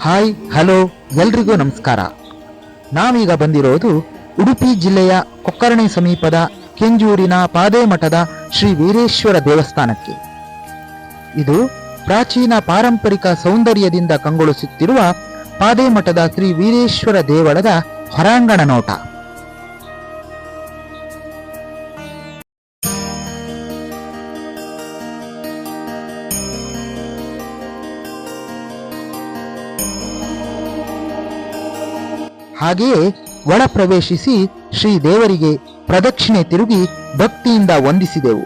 Hi hello ಎಲ್ರಿಗೂ ನಮಸ್ಕಾರ. ನಾವೀಗ ಬಂದಿರೋದು ಉಡುಪಿ ಜಿಲ್ಲೆಯ ಕೊಕ್ಕರಣೆ ಸಮೀಪದ ಕೆಂಜೂರಿನ ಪಾದೇಮಠದ ಶ್ರೀ ವೀರೇಶ್ವರ ದೇವಸ್ಥಾನಕ್ಕೆ. ಇದು ಪ್ರಾಚೀನ ಪಾರಂಪರಿಕ ಸೌಂದರ್ಯದಿಂದ ಕಂಗೊಳಿಸುತ್ತಿರುವ ಪಾದೇಮಠದ ಶ್ರೀ ವೀರೇಶ್ವರ ದೇವಳದ ಹೊರಾಂಗಣ ನೋಟ. ಹಾಗೆಯೇ ಒಳ ಪ್ರವೇಶಿಸಿ ಶ್ರೀ ದೇವರಿಗೆ ಪ್ರದಕ್ಷಿಣೆ ತಿರುಗಿ ಭಕ್ತಿಯಿಂದ ವಂದಿಸಿದೆವು.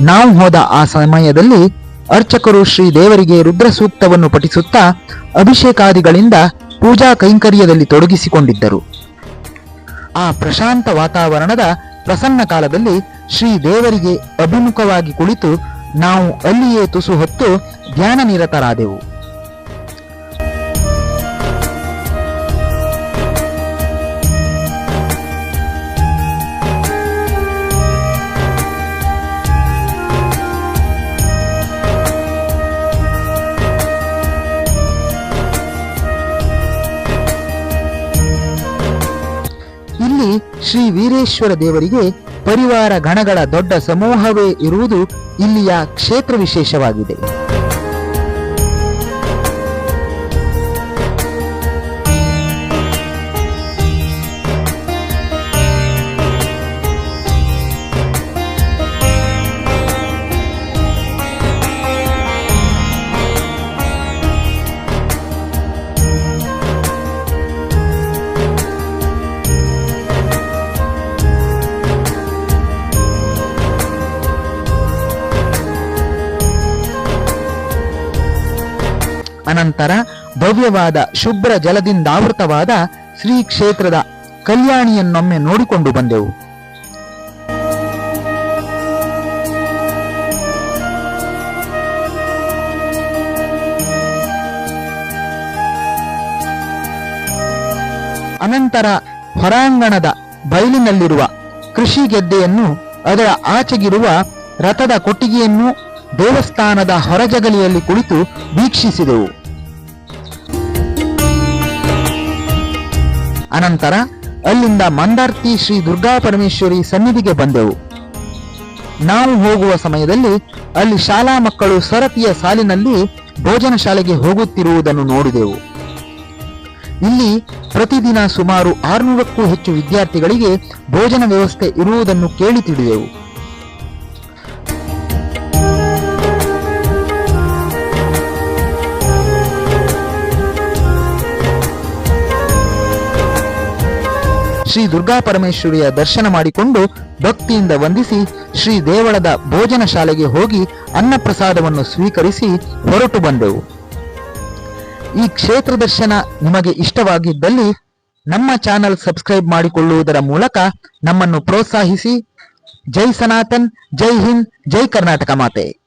ನಾವು ಹೋದ ಆ ಸಮಯದಲ್ಲಿ ಅರ್ಚಕರು ಶ್ರೀ ದೇವರಿಗೆ ರುದ್ರ ಸೂಕ್ತವನ್ನು ಪಠಿಸುತ್ತಾ ಅಭಿಷೇಕಾದಿಗಳಿಂದ ಪೂಜಾ ಕೈಂಕರ್ಯದಲ್ಲಿ ತೊಡಗಿಸಿಕೊಂಡಿದ್ದರು. ಆ ಪ್ರಶಾಂತ ವಾತಾವರಣದ ಪ್ರಸನ್ನ ಕಾಲದಲ್ಲಿ ಶ್ರೀ ದೇವರಿಗೆ ಅಭಿಮುಖವಾಗಿ ಕುಳಿತು ನಾವು ಅಲ್ಲಿಯೇ ತುಸು ಹೊತ್ತು ಧ್ಯಾನ ನಿರತರಾದೆವು ಇಲ್ಲಿ ಶ್ರೀ ವೀರೇಶ್ವರ ದೇವರಿಗೆ ಪರಿವಾರ ಗಣಗಳ ದೊಡ್ಡ ಸಮೂಹವೇ ಇರುವುದು ಇಲ್ಲಿಯ ಕ್ಷೇತ್ರ ವಿಶೇಷವಾಗಿದೆ. ಅನಂತರ ಭವ್ಯವಾದ ಶುಭ್ರ ಜಲದಿಂದಾವೃತವಾದ ಶ್ರೀ ಕ್ಷೇತ್ರದ ಕಲ್ಯಾಣಿಯನ್ನೊಮ್ಮೆ ನೋಡಿಕೊಂಡು ಬಂದೆವು. ಅನಂತರ ಹೊರಾಂಗಣದ ಬಯಲಿನಲ್ಲಿರುವ ಕೃಷಿ ಗೆದ್ದೆಯನ್ನು ಅದರ ಆಚೆಗಿರುವ ರಥದ ಕೊಟ್ಟಿಗೆಯನ್ನು ದೇವಸ್ಥಾನದ ಹೊರಜಗಲಿಯಲ್ಲಿ ಕುಳಿತು ವೀಕ್ಷಿಸಿದೆವು. ಅನಂತರ ಅಲ್ಲಿಂದ ಮಂದಾರ್ತಿ ಶ್ರೀ ದುರ್ಗಾ ಪರಮೇಶ್ವರಿ ಸನ್ನಿಧಿಗೆ ಬಂದೆವು. ನಾವು ಹೋಗುವ ಸಮಯದಲ್ಲಿ ಅಲ್ಲಿ ಶಾಲಾ ಮಕ್ಕಳು ಸರತಿಯ ಸಾಲಿನಲ್ಲಿ ಭೋಜನ ಶಾಲೆಗೆ ಹೋಗುತ್ತಿರುವುದನ್ನು ನೋಡಿದೆವು. ಇಲ್ಲಿ ಪ್ರತಿದಿನ ಸುಮಾರು ಆರುನೂರಕ್ಕೂ ಹೆಚ್ಚು ವಿದ್ಯಾರ್ಥಿಗಳಿಗೆ ಭೋಜನ ವ್ಯವಸ್ಥೆ ಇರುವುದನ್ನು ಕೇಳಿ ತಿಳಿದೆವು. ಶ್ರೀ ದುರ್ಗಾ ಪರಮೇಶ್ವರಿಯ ದರ್ಶನ ಮಾಡಿಕೊಂಡು ಭಕ್ತಿಯಿಂದ ವಂದಿಸಿ ಶ್ರೀ ದೇವಳದ ಭೋಜನ ಶಾಲೆಗೆ ಹೋಗಿ ಅನ್ನಪ್ರಸಾದವನ್ನು ಸ್ವೀಕರಿಸಿ ಹೊರಟು ಬಂದೆವು. ಈ ಕ್ಷೇತ್ರ ದರ್ಶನ ನಿಮಗೆ ಇಷ್ಟವಾಗಿದ್ದಲ್ಲಿ ನಮ್ಮ ಚಾನಲ್ ಸಬ್ಸ್ಕ್ರೈಬ್ ಮಾಡಿಕೊಳ್ಳುವುದರ ಮೂಲಕ ನಮ್ಮನ್ನು ಪ್ರೋತ್ಸಾಹಿಸಿ. ಜೈ ಸನಾತನ್, ಜೈ ಹಿಂದ್, ಜೈ ಕರ್ನಾಟಕ ಮಾತೆ.